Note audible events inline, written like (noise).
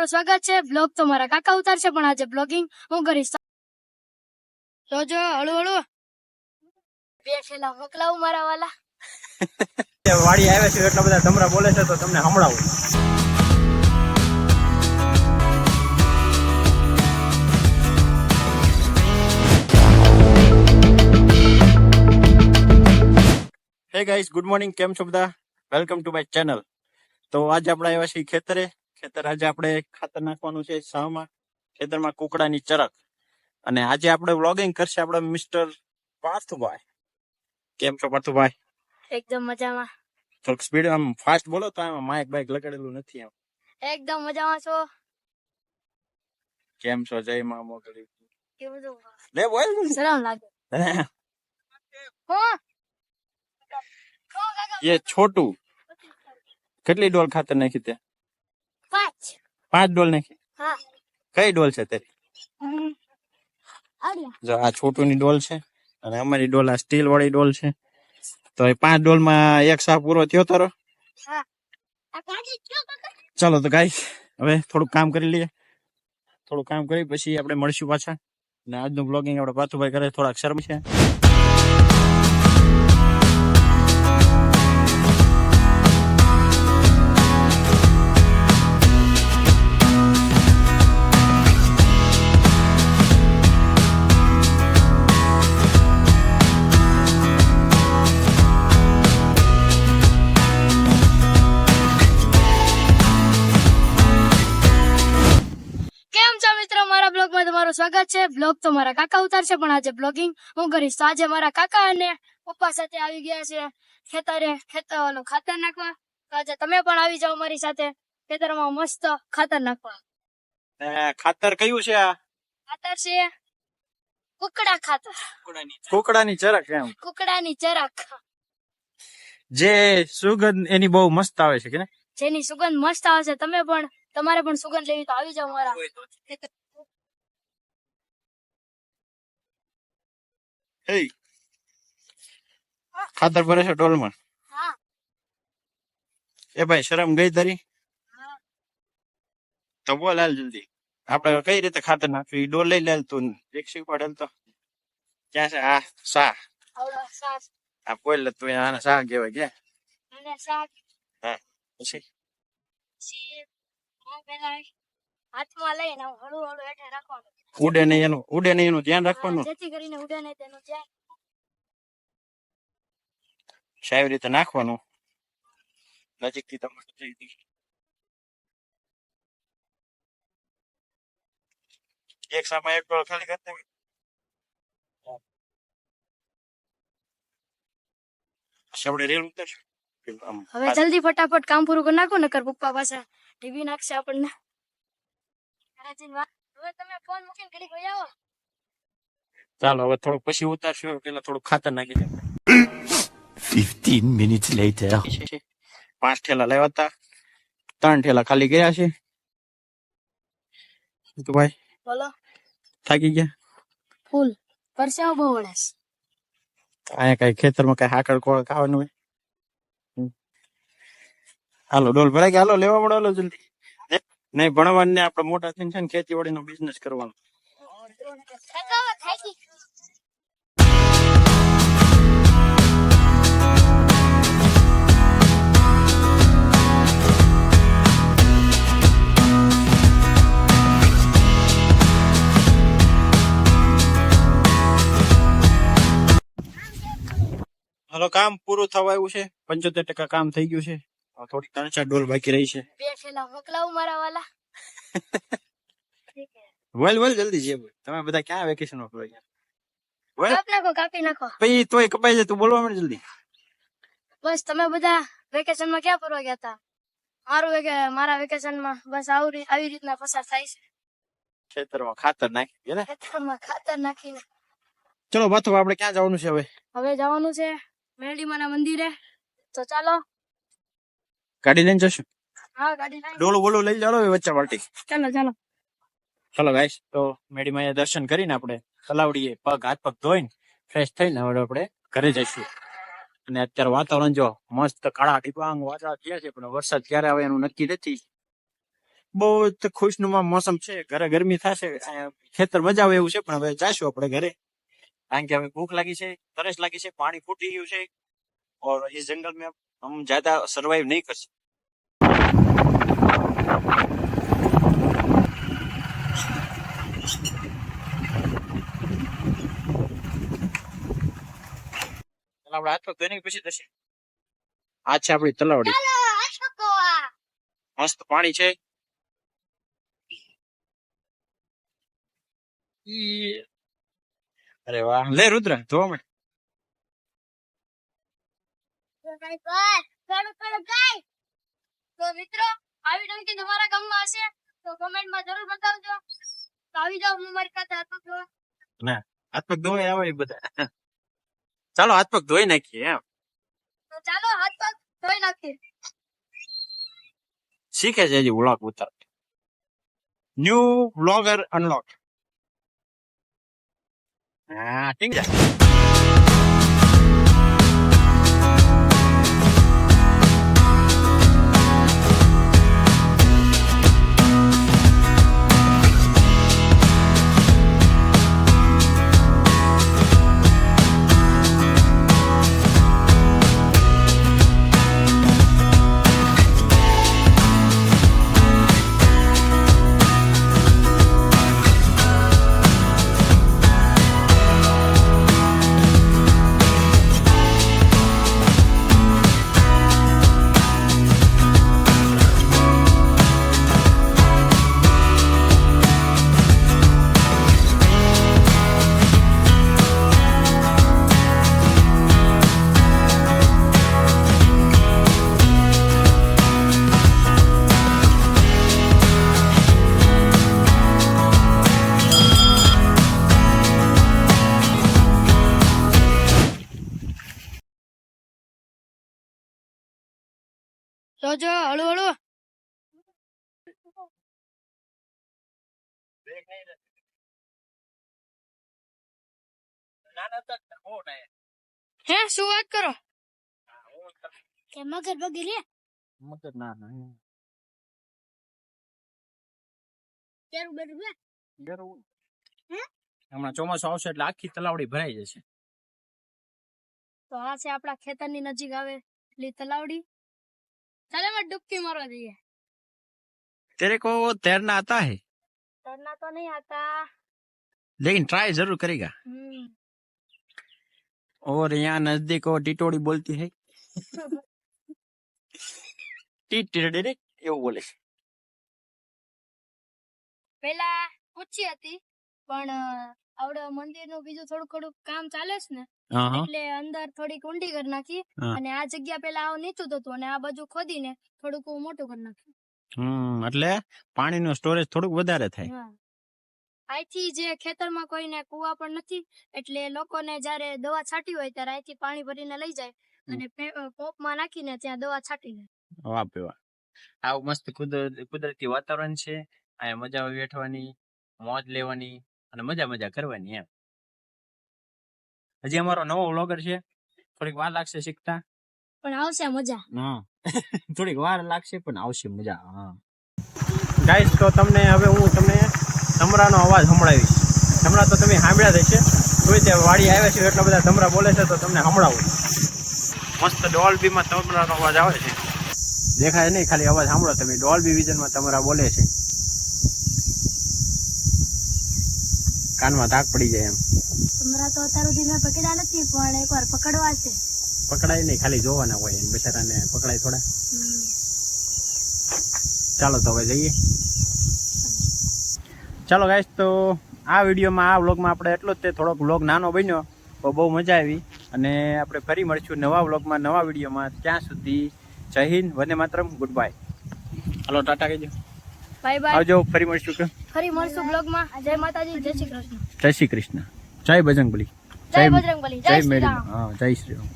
તમારું સ્વાગત છે. બ્લોગ તો મારા કાકા ઉતારશે, પણ આજે બ્લોગિંગ હું કરીશ. તો જો, હળુ હળુ. બે છેલ્લા મોકલાવું મારા વાલા. (laughs) વાડી આવે છે, એટલા બધા તમરા બોલે છે, તો તમને સંભળાવું. હે ગાઈસ ગુડ મોર્નિંગ કેમ છો બધા? વેલકમ ટુ માય ચેનલ તો આજે આપણે આવ્યા છીએ ખેતરે. ખેતર આજે આપણે ખાતર નાખવાનું છે સામાં ખેતરમાં કુકડાની ચરક અને આજે આપણે વ્લોગિંગ કરશે આપણે મિસ્ટર પાર્થભાઈ કેમ છો પાર્થભાઈ એકદમ મજામાં થોડુંક સ્પીડ આમ ફાસ્ટ બોલો તો આમાં માઇક બાઇક લગાડેલું નથી આમ એકદમ મજામાં છો કેમ છો જય મા મોગલી એ બધું લે બોલ શરમ લાગે (laughs) હો હો કાકા ये छोटू કેટલી ડોલ ખાતર નાખી તે પાંચ ડોલ નાખી. કઈ ડોલ છે તારી? જો આ છોટુની ડોલ છે અને અમારી ડોલ આ સ્ટીલ વાળી ડોલ છે. તો એ પાંચ ડોલમાં એક સાપ પૂરો થયો તારો? ચાલો તો ગાઈ હવે થોડુંક કામ કરી લઈએ. થોડું કામ કરી પછી આપણે મળશું પાછા. અને આજનું બ્લોગિંગ આપણે પાથુભાઈ કરે થોડાક શરમ છે. તમારું સ્વાગત છે. બ્લોગ તો મારા કાકા ઉતારશે પણ આજે બ્લોગિંગ હું કરીશ. તો આજે મારા કાકા અને પપ્પા સાથે આવી ગયા છે ખેતરે. ખેતરનું ખાતર નાખવા. તો આજે તમે પણ આવી જાઓ મારી સાથે. ખેતરમાં મસ્ત ખાતર નાખવા. ખાતર કયું છે આ? ખાતર છે કુકડા ખાતર. કુકડાની ચરક. એમ. કુકડાની ચરક. જે સુગંધ એની બહુ મસ્ત આવે છે કે જેની સુગંધ મસ્ત આવે છે. તમે પણ તમારે પણ સુગંધ લેવી તો આવી જાઓ મારા. હે. ખાતર ભરે છે ડોલમાં હા. એ ભાઈ શરમ ગઈ તારી? તો બોલ હાલ જલ્દી. આપણે કઈ રીતે ખાતર નાખ્યું ડોલ લઈ લે તું. રિક્ષી પડેલ તો. ક્યાં છે? આ સા આ પોલ તું આને સા કહેવાય કે. હા પછી? હાથમાં લઈને હળવું હળવું હેઠે રાખવાનું. ઉડે નહીં એનું ઉડે નહીં એનું ધ્યાન રાખવાનું. જેથી કરીને ઉડે નહીં તેનું ધ્યાન. સાહેબ રીતે નાખવાનું. નજીકથી તમારે જઈ દી. એક સામે એક ડોલ ખાલી કરતા આપણે રેલ ઉતરશું. હવે જલ્દી ફટાફટ કામ પૂરું કરી નાખો નકર પપ્પા પાસે ટીવી નાખશે આપણને રાજીન વાત હવે તમે ફોન મૂકીને ઘડીક વહી આવો ચાલો હવે થોડુંક પછી ઉતારશું. પેલા થોડુંક ખાતર નાખી દે. 15 minutes later. પાંચ ઠેલા લેવા હતા. ત્રણ ઠેલા ખાલી ગયા છે. તો ભાઈ બોલો. થાકી ગયા? ફૂલ. પરસેવો બહુ વળે છે. અહીંયા કઈ ખેતરમાં કઈ હાકડ કોળ ખાવાનું હોય? હમ. હાલો ડોલ ભરાઈ ગયા. હાલો લેવા મળો જલ્દી. નહીં ભણવાનું ને આપણે મોટા થઈને છે ને ખેતીવાડી નો બિઝનેસ કરવાનો. હાલો, કામ પૂરું થવા આવ્યું છે. પંચોતેર ટકા કામ થઈ ગયું છે. થોડી ત્રણ ચાર ડોલ બાકી રહી છે. બે છેલા મોકલાવું મારા વાલા. વેલ વેલ જલ્દી જે તમે બધા ક્યાં વેકેશન ગયા વલ. કાપ નાખો કાપી નાખો. પછી તોય કપાઈ જાય તું બોલવા માંડ જલ્દી. બસ તમે બધા વેકેશનમાં ક્યાં ફરવા ગયા હતા? મારું વેકે મારા વેકેશનમાં બસ આવી આવી રીતના પસાર થાય છે. ખેતરમાં ખાતર નાખી ને? ખેતરમાં ખાતર નાખીને. ચલો બાથો આપણે ક્યાં જવાનું છે હવે? હવે જવાનું છે મેરડીમાના મંદિરે. તો ચાલો ગાડી લઈને જશું? ડોલું બોલું લઈ ચાલો વચ્ચે પાર્ટી. ચાલો ચાલો. ચાલો ગાઈશ તો મેડી માયા દર્શન કરીને આપણે તલાવડીએ પગ હાથ પગ ધોઈને ફ્રેશ થઈને હવે આપણે ઘરે જઈશું. અને અત્યારે વાતાવરણ જો મસ્ત કાળા ડિબાંગ વાદળા થયા છે પણ વરસાદ ક્યારે આવે એનું નક્કી નથી. બહુ જ ખુશનુમા મોસમ છે ઘરે ગરમી થશે ખેતર મજા આવે એવું છે પણ હવે જઈશું આપણે ઘરે. કારણ કે હવે ભૂખ લાગી છે તરસ લાગી છે પાણી ફૂટી ગયું છે ઓર એ જંગલ મેં हम ज्यादा सरवाइव नहीं कर सकते ચાલો આપણે હાથ પગ ધોઈને પછી થશે આ છે આપણી તલાવડી મસ્ત પાણી છે ઈ. અરે વાહ લે રુદ્ર ધોવા માંડ તો મિત્રો આવી ટંકી તમારા ગામમાં હશે તો કમેન્ટમાં જરૂર બતાવજો. તો આવી જાઓ હું મારી સાથે હાથ પગ ધોવા. હાથ પગ ધોવાય આવે બધા. ચાલો હાથ પગ ધોઈ નાખીએ એમ. તો ચાલો હાથ પગ ધોઈ નાખીએ. શીખે છે હજી વ્લોગ ઉતાર ન્યુ વ્લોગર અનલોક હા ઠીક છે તો હળુ હળુ. હે શું વાત કરો? કે મગર બગી લે? મગર ના ના કેરું બેરું હે? હમણાં ચોમાસું આવશે એટલે આખી તલાવડી ભરાઈ જશે. તો આ છે આપણા ખેતરની નજીક આવે એટલી તલાવડી. ચાલે અમે ડૂબકી મારવા જઈએ तेरे को तैरना आता है તરના તો નહીં આતા लेकिन ट्राई जरूर करेगा હમ और यहाँ नजदीक वो टिटोड़ी बोलती है ટીટીડી એવું બોલે છે પેલા ઓછી હતી પણ આવડે મંદિરનું બીજું થોડું થોડું કામ ચાલે છે ને એટલે અંદર થોડીક ઊંડી કરી નાખી અને આ જગ્યા પેલા આવું નીચું હતું અને આ બાજુ ખોદીને થોડુંક મોટું કરી નાખ્યું. હમ એટલે પાણીનું સ્ટોરેજ થોડુંક વધારે થાય. અહીંથી જે ખેતરમાં કોઈને કુવા પણ નથી એટલે લોકોને જ્યારે દવા છાંટી હોય ત્યારે અહીંથી પાણી ભરીને લઈ જાય અને પોપમાં નાખીને ત્યાં દવા છાંટી દે. વાહ વાહ આવું મસ્ત કુદર- કુદરતી વાતાવરણ છે. અહીંયા મજા આવે બેઠવાની મોજ લેવાની. અને મજા મજા કરવાની એમ. હજી અમારો નવો વ્લોગર છે. થોડીક વાર લાગશે શીખતા. પણ આવશે મજા. હા. (laughs) થોડીક વાર લાગશે પણ આવશે મજા હા. ગાઈસ તો તમને હવે હું તમને ધમરાનો અવાજ સંભળાવીશ. ધમરા તો તમે સાંભળ્યા છે કોઈ તોય તે વાડી આવ્યા છે એટલા બધા ધમરા બોલે છે તો તમને સંભળાવું. મસ્ત ડોલ્બીમાં ધમરાનો અવાજ આવે છે. દેખાય નહીં ખાલી અવાજ સાંભળો તમે. ડોલ્બી વિઝનમાં તમારા બોલે છે. કાનમાં ધાક પડી જાય એમ. તમારા તો અત્યાર સુધી મેં પકડ્યા નથી પણ એકવાર પકડવા છે. પકડાય નહીં ખાલી જોવાના હોય એમ. બિચારાને પકડાય થોડા. ચાલો તો હવે જઈએ. ચાલો ગાઈશ તો આ વિડીયોમાં આ વ્લોગમાં આપણે એટલો જ તે થોડોક વ્લોગ નાનો બન્યો તો બહુ મજા આવી. અને આપણે ફરી મળીશું નવા વ્લોગમાં નવા વિડીયોમાં. ત્યાં સુધી જય હિન્દ વને માત્રમ ગુડ બાય. હાલો ટાટા કહેજો. બાય બાય આવજો ફરી મળશું કે ફરી મળશું બ્લોગમાં. જય માતાજી જય શ્રી કૃષ્ણ. જય શ્રી કૃષ્ણ. જય બજરંગબલી. જય બજરંગબલી જય શ્રી રામ. હા જય શ્રી રામ.